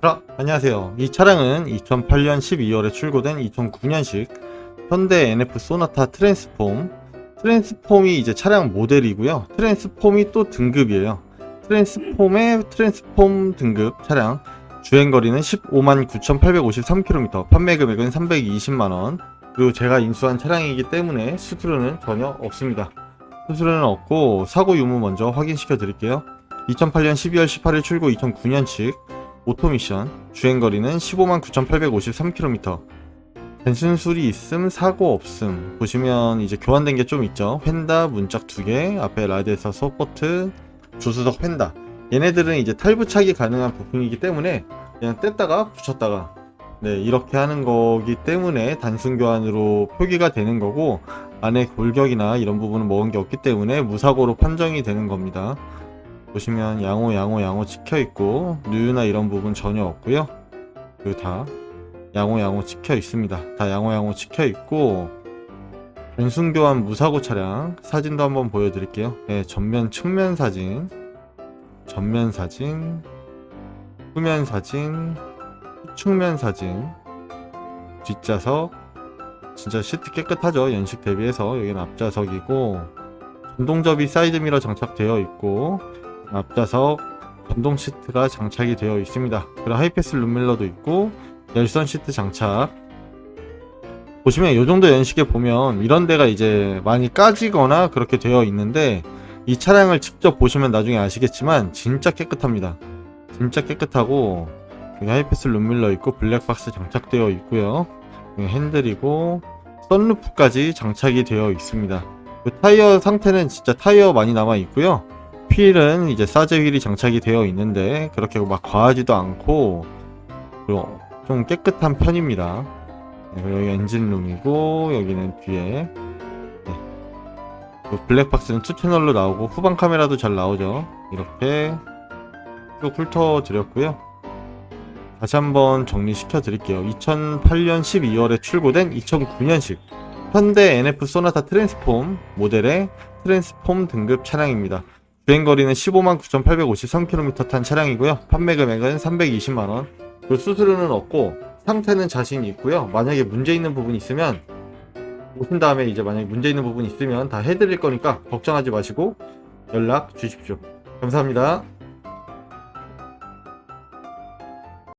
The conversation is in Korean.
자, 안녕하세요. 이 차량은 2008년 12월에 출고된 2009년식 현대 NF 소나타 트랜스폼. 트랜스폼이 이제 차량 모델이고요. 트랜스폼이 또 등급이에요. 트랜스폼의 트랜스폼 등급 차량. 주행거리는 15만 9,853km, 판매 금액은 320만원. 그리고 제가 인수한 차량이기 때문에 수수료는 전혀 없습니다. 수수료는 없고 사고 유무 먼저 확인시켜 드릴게요. 2008년 12월 18일 출고 2009년식 오토 미션 주행거리는 15만 9,853km 단순 수리 있음 사고 없음. 보시면 이제 교환된 게 좀 있죠. 휀다 문짝 두개 앞에 라디에서 서포트 조수석 휀다. 얘네들은 이제 탈부착이 가능한 부품이기 때문에 그냥 뗐다가 붙였다가 네 이렇게 하는 거기 때문에 단순 교환으로 표기가 되는 거고 안에 골격이나 이런 부분은 먹은 게 없기 때문에 무사고로 판정이 되는 겁니다 보시면 양호 양호 양호 찍혀 있고 누유나 이런 부분 전혀 없고요. 그리고 다 양호 양호 찍혀 있습니다. 다 양호 양호 찍혀 있고 단순 교환 무사고 차량 사진도 한번 보여드릴게요. 네, 전면 측면 사진, 전면 사진, 후면 사진, 측면 사진, 뒷좌석 진짜 시트 깨끗하죠. 연식 대비해서 여기는 앞좌석이고 전동접이 사이드미러 장착되어 있고 앞좌석 전동 시트가 장착이 되어 있습니다. 그리고 하이패스 룸밀러도 있고 열선 시트 장착. 보시면 이 정도 연식에 보면 이런 데가 이제 많이 까지거나 그렇게 되어 있는데 이 차량을 직접 보시면 나중에 아시겠지만 진짜 깨끗합니다. 진짜 깨끗하고 여기 하이패스 룸밀러 있고 블랙박스 장착되어 있고요. 여기 핸들이고 썬루프까지 장착이 되어 있습니다. 그 타이어 상태는 진짜 타이어 많이 남아 있고요. 휠은 이제 사제 휠이 장착이 되어 있는데 그렇게 막 과하지도 않고 그리고 좀 깨끗한 편입니다. 네, 여기 엔진룸이고 여기는 뒤에 네. 그리고 블랙박스는 투 채널로 나오고 후방 카메라도 잘 나오죠. 이렇게 또 훑어 드렸고요. 다시 한번 정리시켜 드릴게요. 2008년 12월에 출고된 2009년식 현대 NF 소나타 트랜스폼 모델의 트랜스폼 등급 차량입니다. 주행거리는 15만 9,853km 탄 차량이고요. 판매 금액은 320만원. 그 수수료는 없고 상태는 자신이 있고요. 만약에 문제 있는 부분이 있으면 오신 다음에 이제 만약에 문제 있는 부분이 있으면 다 해드릴 거니까 걱정하지 마시고 연락 주십시오. 감사합니다.